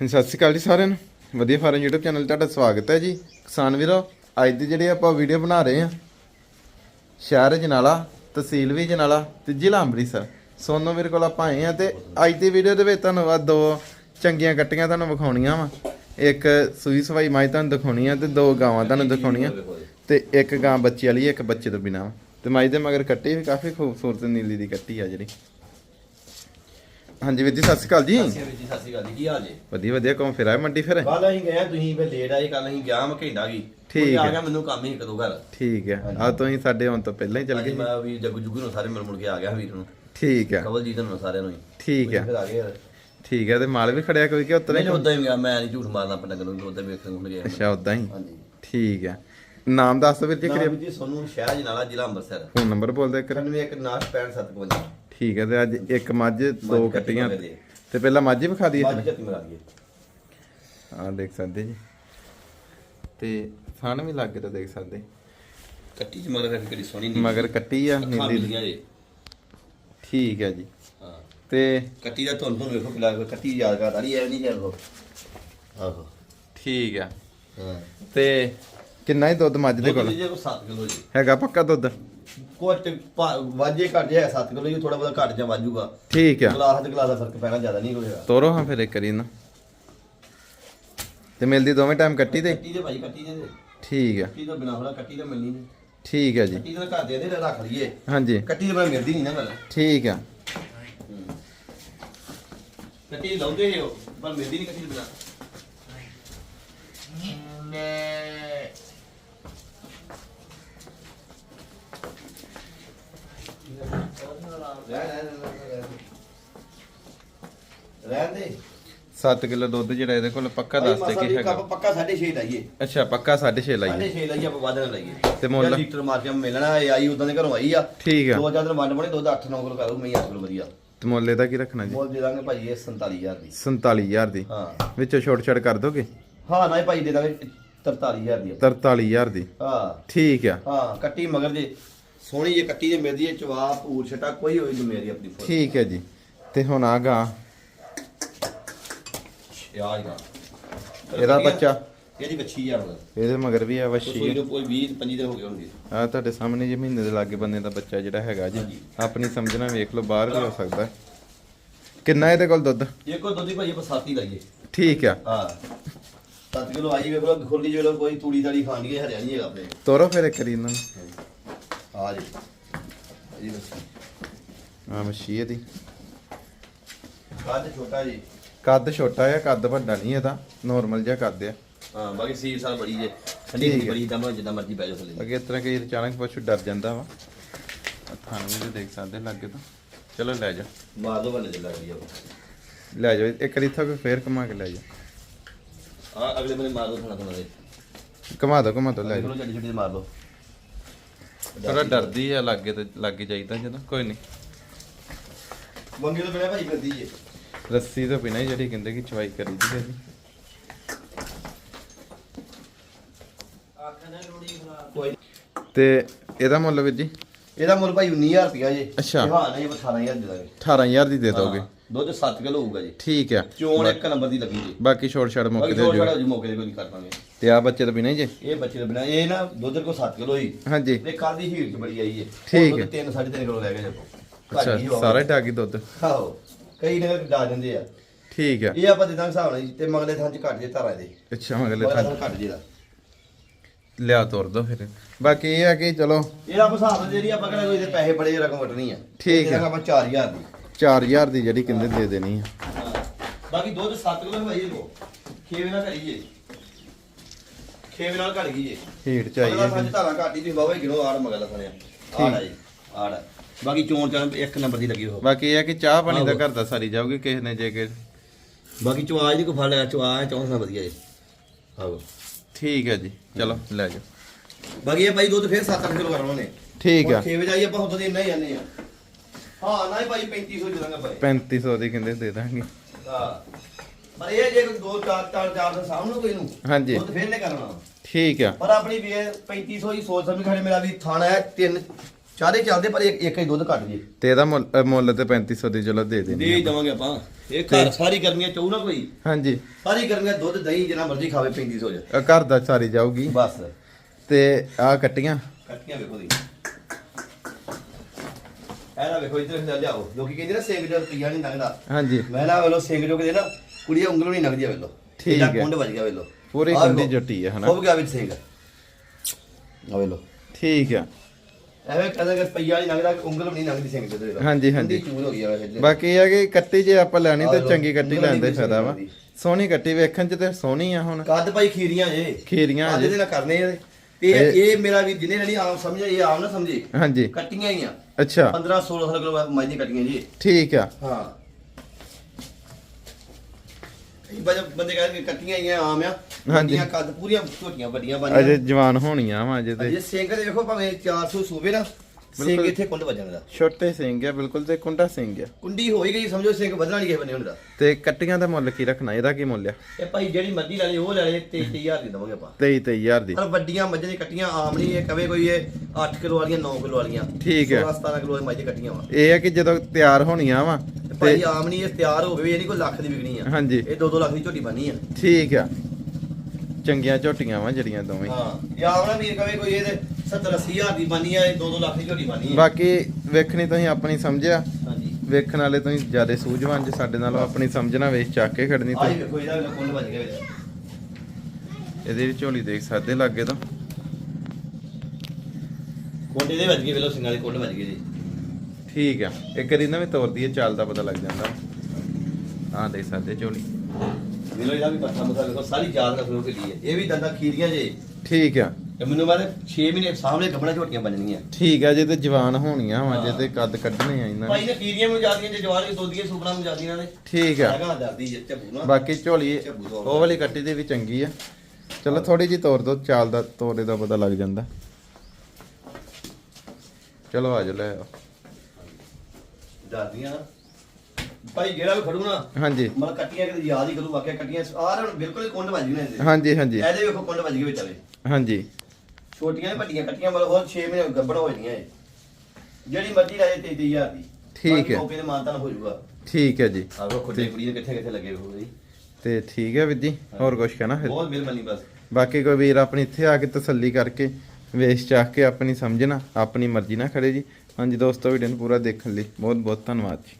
ਹਾਂਜੀ, ਸਤਿ ਸ਼੍ਰੀ ਅਕਾਲ ਜੀ ਸਾਰਿਆਂ ਨੂੰ। ਵਧੀਆ ਫਾਰਮ YouTube ਚੈਨਲ 'ਤੇ ਤੁਹਾਡਾ ਸਵਾਗਤ ਹੈ ਜੀ। ਕਿਸਾਨ ਵੀਰੋ ਅੱਜ ਦੀ ਜਿਹੜੀ ਆਪਾਂ ਵੀਡੀਓ ਬਣਾ ਰਹੇ ਹਾਂ ਸ਼ਹਿਰ ਜਨਾਲਾ ਤਹਿਸੀਲ ਵੀ ਜਨਾਲਾ ਤੇ ਜ਼ਿਲ੍ਹਾ ਅੰਮ੍ਰਿਤਸਰ। ਸੋਨੋ ਵੀਰ ਕੋਲ ਆਪਾਂ ਆਏ ਆ ਤੇ ਅੱਜ ਦੀ ਵੀਡੀਓ ਦੇ ਵਿੱਚ ਤੁਹਾਨੂੰ ਆ ਦੋ ਚੰਗੀਆਂ ਕੱਟੀਆਂ ਤੁਹਾਨੂੰ ਵਿਖਾਉਣੀਆਂ ਵਾ। ਇੱਕ ਸੂਈ ਸਵਾਈ ਮਾਈ ਤੁਹਾਨੂੰ ਦਿਖਾਉਣੀ ਆ ਤੇ ਦੋ ਗਾਵਾਂ ਤੁਹਾਨੂੰ ਦਿਖਾਉਣੀਆਂ। ਤੇ ਇੱਕ ਗਾਂ ਬੱਚੇ ਵਾਲੀ ਇੱਕ ਬੱਚੇ ਤੋਂ ਬਿਨਾ ਤੇ ਮਾਈ ਦੇ ਮਗਰ ਕੱਟੀ ਵੀ ਕਾਫੀ ਖੂਬਸੂਰਤ ਨੀਲੀ ਦੀ ਕੱਟੀ ਆ ਜਿਹੜੀ। ਹਾਂਜੀ ਵੀਰ ਜੀ ਸਤਿ ਸ਼੍ਰੀ ਅਕਾਲ ਜੀ। ਸਤਿ ਸ਼੍ਰੀ ਅਕਾਲ ਜੀ ਕੀ ਹਾਲ ਜੀ? ਵਧੀਆ ਵਧੀਆ ਘੁੰਮ ਫਿਰ ਆਏ ਮੰਡੀ ਫਿਰ? ਕੱਲ ਅਸੀਂ ਗਏ ਤੁਸੀਂ ਫੇ ਲੇਟ ਆਏ ਕੱਲ ਅਸੀਂ ਗਿਆ ਮੈਂ ਘੰਟਾ ਗਈ ਠੀਕ ਆ। ਗਿਆ ਮੈਨੂੰ ਕੰਮ ਹੀ ਕਦੋਂ ਘਰ। ਠੀਕ ਹੈ। ਆ ਤੁਸੀਂ ਸਾਡੇ ਹੁਣ ਤੋਂ ਪਹਿਲਾਂ ਹੀ ਚੱਲ ਗਏ ਮੈਂ ਵੀ ਜੱਗੂ ਜੁਗੂ ਨੂੰ ਸਾਰੇ ਮਿਲ ਮੁਲ ਕੇ ਆ ਗਿਆ ਵੀਰ ਨੂੰ। ਠੀਕ ਹੈ। ਕਵਲਜੀਤ ਨੂੰ ਸਾਰਿਆਂ ਨੂੰ ਠੀਕ ਹੈ। ਫਿਰ ਆ ਗਏ ਠੀਕ ਹੈ ਤੇ ਮਾਲ ਵੀ ਖੜਿਆ ਕੋਈ ਕਿ ਉਤਰੇ ਨਹੀਂ ਉਦਾਂ ਹੀ ਗਿਆ ਮੈਂ ਨਹੀਂ ਝੂਠ ਮਾਰਨਾ ਆਪਣੇ ਡੰਗਰ ਨੂੰ ਉਦਾਂ ਵੇਖਣ ਨੂੰ ਗਿਆ। ਅੱਛਾ ਉਦਾਂ ਹੀ। ਹਾਂਜੀ। ਠੀਕ ਹੈ। ਨਾਮ ਦੱਸ ਦਿਓ ਵੀਰ ਜੀ ਕਰੀਬ। ਜੀ ਸੋਨੂੰ ਸ਼ਹਿਰ ਜਨਾਲਾ ਜ਼ਿਲ੍ਹਾ ਅੰਮ੍ਰਿਤਸਰ। ਫੋਨ ਨੰਬਰ ਬੋਲ ਦੇ ਕਰ 916557 ਠੀਕ ਹੈ ਤੇ ਅੱਜ ਇੱਕ ਮੱਝ ਦੋ ਮੱਝ ਕੱਟੀਆਂ ਤੇ ਪਹਿਲਾਂ ਮੱਝ ਵਿਖਾ ਦਈਏ ਬਾਅਦ ਜੱਤੀ ਮਰਾ ਦਈਏ। ਆ ਦੇਖ ਸਕਦੇ ਜੀ। ਤੇ ਥਣ ਵੀ ਲੱਗੇ ਤਾਂ ਦੇਖ ਸਕਦੇ। ਕੱਟੀ ਚ ਮਗਰ ਕਿਹੜੀ ਸੋਹਣੀ ਨਹੀਂ ਮਗਰ ਕੱਟੀ ਆ ਨੀਲੀ ਠੀਕ ਹੈ ਜੀ। ਹਾਂ। ਤੇ ਕੱਟੀ ਦਾ ਤੁਹਾਨੂੰ ਤੁਹਾਨੂੰ ਵੇਖੋ ਪਿਲਾ ਕੱਟੀ ਯਾਦ ਕਰਦਾ ਨਹੀਂ ਐ ਨਹੀਂ ਜਾਣੋ ਆਹੋ। ਠੀਕ ਹੈ ਹਾਂ। ਤੇ ਕਿੰਨਾ ਹੀ ਦੁੱਧ ਮੱਝ ਦੇ ਕੋਲ? ਜੀ ਕੋ 7 ਕਿਲੋ ਜੀ। ਹੈਗਾ ਪੱਕਾ ਦੁੱਧ? ਭਾ- ਵਾਜੇ ਘਟ ਜਾਏ 7 ਕਿਲੋ ਜੀ ਥੋੜਾ ਬਹੁਤਾ ਘਟ ਜਾ ਵਾਜੂਗਾ। ਠੀਕ ਆ। ਗਲਾਸ ਤੇ ਗਲਾਸ ਦਾ ਫ਼ਰਕ ਪੈਣਾ ਜ਼ਿਆਦਾ ਨਹੀਂ ਹੋਏਗਾ ਤੋਰੋ ਹਾਂ ਫਿਰ ਇੱਕ ਵਾਰੀ ਨਾ ਤੇ ਮਿਲਦੀ ਦੋਵੇਂ ਟਾਈਮ ਕੱਟੀ ਤੇ? ਕੱਟੀ ਦੇ ਭਾਈ ਕੱਟੀ ਦੇ। ਠੀਕ ਆ। ਕੱਟੀ ਤੋਂ ਬਿਨਾ ਹੋਣਾ ਕੱਟੀ ਤਾਂ ਮਿਲਣੀ ਨਹੀਂ। ਠੀਕ ਆ ਜੀ। ਕੱਟੀ ਤਾਂ ਘਰ ਦੇ ਦੇ ਰੱਖ ਲਈਏ। ਹਾਂਜੀ। ਕੱਟੀ ਦੇ ਬਿਨਾ ਮਿਲਦੀ ਨਹੀਂ ਨਾ ਗੱਲ। ਠੀਕ ਆ। ਕੱਟੀ ਲਾਉਂਦੇ ਹੋ ਪਰ ਮਿਲਦੀ ਨਹੀਂ ਕੱਟੀ ਦੇ ਬਿਨਾ ਰਹਿਣ ਦੇ 7 ਕਿਲੋ ਦੁੱਧ ਜਿਹੜਾ ਇਹਦੇ ਕੋਲ ਪੱਕਾ ਦੱਸ ਤੇ ਕੀ ਹੈਗਾ। ਕੱਪ ਪੱਕਾ 6.5 ਲਾਈਏ। ਅੱਛਾ ਪੱਕਾ 6.5 ਲਾਈਏ। 6.5 ਲਾਈਏ ਆਪਾਂ ਵਾਧਣਾ ਲਾਈਏ। ਤੇ ਮੁੱਲ? ਜਾਂ ਲੀਟਰ ਮਾਰ ਕੇ ਮਿਲਣਾ ਇਹ ਆਈ ਉਦਾਂ ਦੇ ਘਰੋਂ ਆਈ ਆ। ਠੀਕ ਆ। ਦੋ ਚਾਰ ਦਿਨ ਵੰਡ ਬਣੇ ਦੁੱਧ 8-9 ਕਿਲੋ ਕਰੂ ਮੈਂ 8 ਕਿਲੋ ਵਧੀਆ। ਤੇ ਮੁੱਲ ਇਹਦਾ ਕੀ ਰੱਖਣਾ ਜੀ? ਮੁੱਲ ਦੇ ਦਾਂਗੇ ਭਾਈ ਇਹ 47000 ਦੀ। 47000 ਦੀ। ਹਾਂ। ਵਿੱਚੋਂ ਛੋਟ ਛੜ ਕਰ ਦੋਗੇ? ਹਾਂ ਨਾ ਭਾਈ ਦੇ ਦਾਂਗੇ 43000 ਦੀ। 43000 ਦੀ। ਹਾਂ। ਠੀਕ ਆ। ਹਾਂ ਕੱਟੀ ਮਗਰ ਜੇ ਸੋਹਣੀ ਜੇ ਕੱਟੀ ਜੇ ਮਿਲਦੀ ਹੈ ਚਵਾ ਪੂਰ ਛਟਾ ਕੋਈ ਹੋਈ ਨਹੀਂ ਮੇਰੀ ਆਪਣੀ ਫੁੱਲ। ਠੀਕ ਹੈ ਜੀ। ਤੇ ਹੁਣ ਆ ਗਾ। ਯਾਰ ਦਾ ਇਹਦਾ ਬੱਚਾ। ਇਹਦੀ ਬੱਚੀ ਆ ਮਗਰ ਇਹਦੇ ਮਗਰ ਵੀ ਆ ਵਸ਼ੀ ਨੂੰ ਕੋਈ 20 25 ਦਿਨ ਹੋ ਗਏ ਹੋਣਗੇ ਆ ਤੁਹਾਡੇ ਸਾਹਮਣੇ ਜੀ ਮਹੀਨੇ ਦੇ ਲਾਗੇ ਬੰਦੇ ਦਾ ਬੱਚਾ ਜਿਹੜਾ ਹੈਗਾ ਜੀ। ਆਪਣੀ ਸਮਝਣਾ ਵੇਖ ਲਓ ਬਾਹਰ ਵੀ ਹੋ ਸਕਦਾ। ਹੈ। ਕਿੰਨਾ ਇਹਦੇ ਕੋਲ ਦੁੱਧ? ਇਹ ਕੋਈ ਦੁੱਧੀ ਭਾਈ ਆਪਾਂ ਸਾਥੀ ਲਾਈਏ। ਠੀਕ ਆ। ਹਾਂ। 7 ਕਿਲੋ ਆਈ ਵੇਖ ਖੁੱਲੀ ਜਿਹੜਾ ਕੋਈ ਤੂੜੀ ਤਾੜੀ ਖਾਣੀ ਹੈ ਹਰਿਆ ਨਹੀਂ ਹੈਗਾ ਆਪਣੇ। ਤੋਰੋ ਫਿਰ ਇੱਕ ਇਹਨਾਂ ਨੂੰ। ਆ ਜੀ। ਇਹ ਆ ਮੱਛੀ ਇਹਦੀ। ਕੱਦ ਛੋਟਾ ਜੀ। ਕੱਦ ਛੋਟਾ ਆ ਕੱਦ ਵੱਡਾ ਨਹੀਂ ਇਹਦਾ। ਨੋਰਮਲ ਜਿਹਾ ਕੱਦ ਆ। ਹਾਂ ਬਾਕੀ ਸੀਰ ਸਾਲ ਬੜੀ ਜੇ। ਠੰਡੀ। ਬੜੀ ਤਾਂ ਮੈਂ ਜਿੱਦਾਂ ਮਰਜ਼ੀ ਬਹਿ ਜਾ ਥੱਲੇ। ਅੱਗੇ ਇਸ ਤਰ੍ਹਾਂ ਕਈ ਅਚਾਨਕ ਪਸ਼ੂ ਡਰ ਜਾਂਦਾ ਵਾ। ਥਾਣ ਵੀ ਦੇਖ ਸਕਦੇ ਲੱਗੇ ਤਾਂ। ਚਲੋ ਲੈ ਜਾ। ਮਾਰ ਦੋ ਬੰਦੇ ਦੇ ਲੱਗ ਗਈ ਆ। ਲੈ ਜਾਓ ਇੱਕ ਵਾਰੀ ਇੱਥੋਂ ਕੋਈ ਫੇਰ ਘੁਮਾ ਕੇ ਲੈ ਜਾ। ਆ ਅਗਲੇ ਬੰਦੇ ਮਾਰ ਦੋ ਥੋੜਾ ਥੋੜਾ ਦੇ ਘੁਮਾ ਦੋ ਘੁਮਾ ਦੋ ਲੈ ਜਾ। ਚਲੋ ਛੱਡੀ ਛੱਡੀ ਮਾਰ ਦੋ। ਥੋੜਾ ਡਰਦੀ ਆ ਲੱਗੇ ਤੇ ਲੱਗੇ ਜਾਈਦਾ ਜਦੋਂ ਕੋਈ ਨਹੀਂ। ਮੰਗੇ ਤੋਂ ਬਿਨਾ ਭਾਈ ਫਿਰਦੀ ਜੇ। ਰੱਸੀ ਤੋਂ ਬਿਨਾਂ ਹੀ ਜਿਹੜੀ ਕਹਿੰਦੇ ਕਿ ਚਵਾਈ ਕਰੀ ਦੀ ਹੈ ਜੀ। ਕੋਈ ਤੇ ਇਹਦਾ ਮੁੱਲ ਵੀਰ ਜੀ? ਇਹਦਾ ਮੁੱਲ ਭਾਈ 19000 ਰੁਪਿਆ ਜੇ। ਅੱਛਾ। ਹਾਂ ਨਹੀਂ 18000 ਦੇ ਦਾਂਗੇ। 18000 ਦੀ ਦੇ ਦੋਗੇ। ਦੁੱਧ 7 ਕਿਲੋ ਹੋਊਗਾ ਜੀ। ਠੀਕ ਆ। ਚੋਣ ਇੱਕ ਨੰਬਰ ਦੀ ਲੱਗੀ ਜੀ। ਬਾਕੀ ਛੋੜ ਛੜ ਮੌਕੇ ਬਾਕੀ ਤੇ ਛੋੜ ਛੜਾ ਜੀ। ਮੌਕੇ ਤੇ ਕੋਈ ਨਹੀਂ ਕਰ ਪਾਂਗੇ। ਤੇ ਆ ਬੱਚੇ ਤੋਂ ਬਿਨਾਂ ਹੀ ਜੇ। ਇਹ ਬੱਚੇ ਦੇ ਬਿਨਾ ਇਹ ਨਾ ਦੁੱਧ ਕੋ 7 ਕਿਲੋ ਹੀ। ਹਾਂਜੀ। ਇਹ ਕੱਲ ਦੀ ਹੀਰ ਚ ਬੜੀ ਆਈ ਹੈ ਠੀਕ ਹੈ। 3 3.5 ਕਿਲੋ ਲੈ ਗਏ ਜਪੋ ਅੱਛਾ ਸਾਰਾ ਟਾਕੀ ਦੁੱਧ। ਆਹੋ। ਕਈ ਨੇ ਡਾ ਦਿੰਦੇ ਆ। ਠੀਕ ਆ। ਇਹ ਆਪਾਂ ਦੇ ਦਾਂਗੇ ਹਿਸਾਬ ਨਾਲ ਜੀ ਤੇ ਮਗਲੇ ਥਾਂ ਚ ਘੱਟ ਜੇ ਧਾਰਾ ਦੇ ਅੱਛਾ ਮਗਲੇ ਥਾਂ ਘੱਟ ਜੇ ਦਾ। ਲਿਆ ਤੋਰ ਦੋ ਫਿਰ। ਬਾਕੀ ਇਹ ਆ ਕਿ ਚਲੋ ਇਹ ਆਪਾਂ ਹਿਸਾਬ ਨਾਲ ਜਿਹੜੀ ਆਪਾਂ ਕਿਹੜਾ ਕੋਈ ਪੈਸੇ ਬੜੇ ਰਕਮ ਵਟਣੀ ਆ। ਠੀਕ। ਹੈ ਆਪਾਂ 4000 ਦੀ। 4000 ਦੀ ਜਿਹੜੀ ਕਹਿੰਦੇ ਦੇ ਦੇਣੀ ਆ। ਹਾਂ। ਬਾਕੀ ਦੁੱਧ 7 ਕਿਲੋ ਭਾਈ ਲੋ ਖੇਵੇ ਨਾਲ ਕਰੀਏ ਖੇਵੇ ਨਾਲ ਘੜ ਗਈ ਜੇ ਹੀਟ ਚਾਹੀਏ ਚ ਧਾਰਾ ਘੱਟ ਹੀ ਤੁਸੀਂ ਬਾਬਾ ਗਿਣੋ ਆੜ ਮਗਲਾ ਥਾਂ ਆੜ ਆ ਜੀ ਆੜ ਆ। ਬਾਕੀ ਚੋਣ ਚਾਣ ਇੱਕ ਨੰਬਰ ਦੀ ਲੱਗੀ ਹੋ ਬਾਕੀ ਇਹ ਆ ਕਿ ਚਾਹ ਪਾਣੀ ਦਾ। ਘਰ ਦਾ ਸਾਰੀ ਜਾਊਗੀ ਕਿਸੇ ਨੇ ਜੇ ਕਿ ਬਾਕੀ ਚਵਾਜ ਦੀ ਕੋ ਫੜ ਲਿਆ ਚਵਾਜ ਚੌਂਸ ਵਧੀਆ ਜੀ। ਆਹੋ। ਠੀਕ ਹੈ ਜੀ ਚਲੋ ਲੈ ਜਾਓ। ਬਾਕੀ ਇਹ ਭਾਈ ਦੁੱਧ ਫੇਰ 7-8 ਕਿਲੋ ਨੇ ਠੀਕ ਆ। ਖੇਵੇ ਜਾਈ ਆਪਾਂ ਹੁਣ ਇੰਨਾ ਹੀ ਜਾਂਦੇ ਆ। ਹਾਂ ਨਾ ਹੀ ਭਾਈ 3500 ਦੇ ਦਾਂਗਾ ਭਾਈ 3500 ਦੀ ਕਹਿੰਦੇ ਦੇ ਦਾਂਗੇ। ਹਾਂ ਪਰ ਇਹ ਜੇ ਕੋਈ ਦੋ ਚਾਰ ਚਾਰ ਚਾਰ ਦਾ ਸਾਹਮਣੇ ਕੋਈ ਨੂੰ ਹਾਂਜੀ। ਦੁੱਧ ਫੇਰ ਨੇ ਕਰਨਾ। ਠੀਕ ਆ। ਪਰ ਆਪਣੀ ਵੀ ਇਹ 3500 ਹੀ ਸੋਚ ਸਮਝ ਖੜੇ ਮੇਰਾ ਵੀ ਥਾਣਾ ਹੈ ਤਿੰਨ ਚਾਰੇ ਚੱਲਦੇ ਪਰ ਇੱਕ ਇੱਕ ਹੀ ਦੁੱਧ ਘੱਟ ਜੀ। ਤੇ ਇਹਦਾ ਮੁੱਲ ਤੇ 3500 ਦੀ ਚਲੋ ਦੇ ਦੇਣੀ ਦੇ ਦਵਾਂਗੇ ਆਪਾਂ। ਇਹ ਘਰ ਸਾਰੀ ਗਰਮੀਆਂ ਚਾਹੂ ਨਾ ਕੋਈ? ਹਾਂਜੀ। ਸਾਰੀ ਗਰਮੀਆਂ ਦੁੱਧ ਦਹੀਂ ਜਿੰਨਾ ਮਰਜ਼ੀ ਖਾਵੇ 3500 ਚ। ਅ, ਘਰ ਦਾ ਸਾਰੀ ਜਾਊਗੀ। ਬਸ। ਤੇ ਆ ਕੱਟੀਆਂ? ਕੱਟੀਆਂ ਵੇਖੋ ਦੀ ਇਹਦਾ ਵੇਖੋ ਇੱਧਰ ਜਾਓ ਲੋਕੀ ਕਹਿੰਦੇ ਨਾ ਸਿੰਘ ਜੋ ਰੁਪਈਆ ਨਹੀਂ ਲੰਘਦਾ। ਹਾਂਜੀ। ਮੈਂ ਨਾ ਵੇਲੋ ਸਿੰਘ ਜੋ ਕਿਤੇ ਨਾ ਕੁੜੀਆਂ ਉਂਗਲ ਨਹੀਂ ਲੰਘਦੀ ਵੇਲੋ ਠੀਕ ਇਹਦਾ ਹੈ। ਕੁੰਡ ਵੱਜ ਗਿਆ ਵੇਲੋ ਪੂਰੀ ਵੇਖੋ। ਜੁੱਟੀ ਹੈ ਹਨਾ? ਖੁੱਬ ਗਿਆ ਵਿੱਚ ਸਿੰਘ ਆ ਵੇਲੋ ਠੀਕ ਆ। ਐਵੇਂ ਕਹਿੰਦਾ ਕਿ ਰੁਪਈਆ ਨਹੀਂ ਲੰਘਦਾ ਉਂਗਲ ਵੀ ਨਹੀਂ ਲੰਘਦੀ ਸਿੰਘ ਦੇ ਵੇਲੋ ਹਾਂਜੀ, ਹਾਂਜੀ। ਕੁੰਡੀ ਚੂਰ ਹੋ ਗਈ ਆ ਵੈਸੇ ਬਾਕੀ ਇਹ ਆ ਕਿ ਕੱਟੀ ਜੇ ਆਪਾਂ ਲੈਣੀ ਤੇ ਚੰਗੀ ਕੱਟੀ ਉਂਗਲ ਲੈਣ ਦਾ ਦੀ ਫਾਇਦਾ ਵਾ। ਸੋਹਣੀ ਕੱਟੀ ਵੇਖਣ ਚ ਤੇ ਸੋਹਣੀ ਆ ਹੁਣ। ਕੱਦ ਭਾਈ ਖੀਰੀਆਂ ਜੇ। ਖੀਰੀਆਂ ਅੱਜ ਜੇ। ਦੇ ਨਾਲ ਕਰਨੇ ਆ ਤੇ ਇਹ ਇਹ- ਇਹ ਮੇਰਾ ਵੀ ਜਿਹਨੇ ਨਹੀਂ ਆਮ ਸਮਝੇ ਇਹ ਆਮ ਨਾ ਸਮਝੇ। ਹਾਂਜੀ। ਕੱਟੀਆਂ ਹੀ ਆ। ਅੱਛਾ। 15 16 ਕਿਲੋ ਮਾਈ ਦੀ ਕੱਟੀਆਂ ਜੀ। ਠੀਕ ਆ। ਹਾਂ। ਕਈ ਬੰਦੇ ਬੰਦੇ ਕਹਿੰਦੇ ਕਿ ਕੱਟੀਆਂ ਹੀ ਆ ਆਮ ਆ। ਹਾਂਜੀ। ਕੱਦ ਪੂਰੀਆਂ ਝੋਟੀਆਂ ਵੱਡੀਆਂ ਅਜੇ ਬਣੀਆਂ ਜਵਾਨ ਹੋਣੀਆਂ ਵਾ ਅਜੇ ਤੇ। ਜੇ ਸਿੰਘ ਦੇ ਵੇਖੋ ਭਾਵੇਂ 400 ਸੂਬੇ ਨਾ। ਸਿੰਘ ਬਿਲਕੁਲ। ਇੱਥੇ ਕੁੰਡ ਵੱਜਣ ਦਾ। ਛੋਟੇ ਸਿੰਘ ਆ ਬਿਲਕੁਲ ਤੇ ਕੁੰਡਾ ਸਿੰਘ ਆ। ਕੁੰਡੀ ਹੋਈ ਗਈ ਸਮਝੋ ਸਿੰਘ ਵਧਣਾ ਨਹੀਂ ਕਿਸੇ ਬੰਦੇ ਹੁੰਦਾ ਤੇ ਕੱਟੀਆਂ ਦਾ ਮੁੱਲ ਕੀ ਰੱਖਣਾ ਇਹਦਾ ਕੀ ਮੁੱਲ ਆ? ਇਹ ਭਾਈ ਜਿਹੜੀ ਮੱਦੀ ਲੈ ਲਈ ਉਹ ਲੈ ਲਈ 23000 ਦੀ ਦਵਾਂਗੇ ਆਪਾਂ। 23 23000 ਦੀ। ਪਰ ਵੱਡੀਆਂ ਮੱਝਾਂ ਦੀ ਕੱਟੀਆਂ ਆਮ ਨਹੀਂ ਇਹ ਕਵੇ ਕੋਈ ਇਹ 8 ਕਿਲੋ ਵਾਲੀਆਂ 9 ਕਿਲੋ ਵਾਲੀਆਂ। ਠੀਕ ਹੈ। 16 17 ਕਿਲੋ ਦੀ ਮੱਝ ਕੱਟੀਆਂ ਵਾ। ਇਹ ਆ ਕਿ ਜਦੋਂ ਤਿਆਰ ਹੋਣੀਆਂ ਵਾ ਤੇ ਭਾਈ ਆਮ ਨਹੀਂ ਇਹ ਤਿਆਰ ਹੋਵੇ ਇਹ ਨਹੀਂ ਕੋਈ ਲੱਖ ਦੀ ਵਿਕਣੀ ਆ। ਹਾਂਜੀ। ਇਹ 2-2 ਲੱਖ ਦੀ ਝੋਟੀ ਬਣੀ ਆ। ਠੀਕ ਆ। ਚੰਗੀਆਂ ਝੋਟੀਆਂ ਵਾ ਜਿਹੜੀਆਂ ਦੋਵੇਂ। ਹਾਂ ਆਮ ਨਾ ਵੀਰ ਕਵੇ ਕੋਈ ਇਹ 70 80 ਹਜ਼ਾਰ ਦੀ ਬਣੀ ਆ ਇਹ 2-2 ਲੱਖ ਦੀ ਝੋਟੀ ਬਣੀ ਆ। ਬਾਕੀ ਵੇਖਣੀ ਤੁਸੀਂ ਆਪਣੀ ਸਮਝਿਆ ਹਾਂਜੀ। ਵੇਖਣ ਵਾਲੇ ਤੁਸੀਂ ਜ਼ਿਆਦਾ ਸੂਝਵਾਨ ਜੇ ਸਾਡੇ ਨਾਲੋਂ ਆਪਣੀ ਸਮਝਣਾ ਵੇਖ ਚੱਕ ਕੇ ਖੜਨੀ ਆਹ ਤੇ ਵੇਖੋ ਇਹਦਾ ਵੱਜ ਗਿਆ ਵਿੱਚ। ਇਹਦੀ ਵੀ ਝੋਲੀ ਦੇਖ ਸਕਦੇ ਲੱਗੇ ਤਾਂ। ਕੁੰਡੇ ਦੇ ਵੱਜ ਗਏ ਵੇਲੋ ਸਿੰਘਾਂ ਦੇ ਕੁੰਡ ਵੱਜ ਗਏ ਜੀ। ਠੀਕ ਆ ਇੱਕ ਵਾਰੀ ਨਾ ਵੀ ਤੋਰਦੀ ਹੈ ਚੱਲਦਾ ਪਤਾ ਲੱਗ ਜਾਂਦਾ। ਆਹ ਦੇਖ ਸਕਦੇ ਝੋਲੀ। ਵੇਲੋ ਇਹਦਾ ਵੀ ਪੱਠਾ ਮੁੱਠਾ ਵੇਖੋ ਸਾਰੀ ਜਾਨ ਦਾ ਫਰੋ ਲਈ ਹੈ ਇਹ ਵੀ ਦੰਦਾਂ ਖੀਰੀਆਂ ਜੇ। ਠੀਕ ਆ। ਤੇ ਮੈਨੂੰ ਬਾਅਦ 6 ਮਹੀਨੇ ਸਾਹਮਣੇ ਗੱਬਣਾ ਝੋਟੀਆਂ ਬਣਨੀਆਂ ਠੀਕ ਆ ਜੇ ਤੇ ਜਵਾਨ ਹੋਣੀਆਂ ਵਾ ਜੇ। ਤੇ ਕੱਦ ਕੱਢਣੇ ਆ ਇਹਨਾਂ ਭਾਈ ਨੇ ਖੀਰੀਆਂ ਨੂੰ ਜਾਂਦੀਆਂ ਜੇ ਜਵਾਰ ਕੇ ਦੋਦੀਆਂ ਸੁਪਨਾ ਨੂੰ ਜਾਂਦੀਆਂ ਨੇ। ਠੀਕ ਆ। ਹੈਗਾ ਦਰਦੀ ਜੇ ਝੱਬੂ ਨਾ। ਬਾਕੀ ਝੋਲੀ ਉਹ ਵਾਲੀ ਕੱਟੀ ਦੀ ਵੀ ਚੰਗੀ ਆ। ਚਲੋ ਥੋੜੀ ਜੀ ਤੋਰ ਦੋ ਚਾਲ ਦਾ ਤੋਰੇ ਦਾ ਪਤਾ ਲੱਗ ਜਾਂਦਾ। ਚਲੋ ਆਜੋ ਲੈ ਆਓ। ਦਰਦੀਆਂ ਭਾਈ ਜਿਹੜਾ ਵੀ ਖੜੂ ਨਾ ਹਾਂਜੀ। ਮਤਲਬ ਕੱਟੀਆਂ ਕਿਤੇ ਯਾਦ ਹੀ ਕਰੂ ਵਾਕਿਆ ਕੱਟੀਆਂ ਆਹ ਹੁਣ ਬਿਲਕੁਲ ਹੀ ਕੁੰਡ ਵੱਜ ਗਏ ਨੇ ਇਹਦੇ। ਹਾਂਜੀ ਹਾਂਜੀ। ਇਹਦੇ ਵੇਖੋ ਕੁੰਡ ਵੱਜ ਗਏ ਵਿੱਚ ਆਵੇ ਹਾਂਜੀ। ਛੋਟੀਆਂ ਨੇ ਵੱਡੀਆਂ ਕੱਟੀਆਂ ਮਤਲਬ ਹੋਰ 6 ਮਹੀਨੇ ਗੱਬੜ ਹੋ ਜਾਣੀਆਂ ਇਹ। ਜਿਹੜੀ ਮਰਜ਼ੀ ਲੈ ਜੇ 33000 ਦੀ। ਠੀਕ ਹੈ। ਮੌਕੇ ਤੇ ਮਾਨਤਾਨ ਹੋ ਜਾਊਗਾ। ਠੀਕ ਹੈ ਜੀ। ਆਹ ਵੇਖੋ ਖੁੱਡੇ ਕੁੜੀ ਦੇ ਕਿੱਥੇ ਕਿੱਥੇ ਲੱਗੇ ਹੋਏ ਜੀ। ਤੇ ਠੀਕ ਹੈ ਵੀਰ ਜੀ ਹੋਰ ਕੁਝ ਕਹਿਣਾ ਫਿਰ? ਬਹੁਤ ਮਿਹਰਬਾਨੀ ਬਸ। ਬਾਕੀ ਕੋਈ ਵੀਰ ਆਪਣੀ ਇੱਥੇ ਆ ਕੇ ਤਸੱਲੀ ਕਰਕੇ ਵੇਚ ਚਾਹ ਕੇ ਆਪਣੀ ਸਮਝਣਾ ਆਪਣੀ ਮਰਜ਼ੀ ਨਾਲ ਖੜੇ ਜੀ। ਹਾਂਜੀ ਦੋਸਤੋ ਵੀਡੀਓ ਨੂੰ ਪੂਰਾ ਦੇਖਣ ਲਈ ਬਹੁਤ ਬਹੁਤ ਧੰਨਵਾਦ ਜੀ।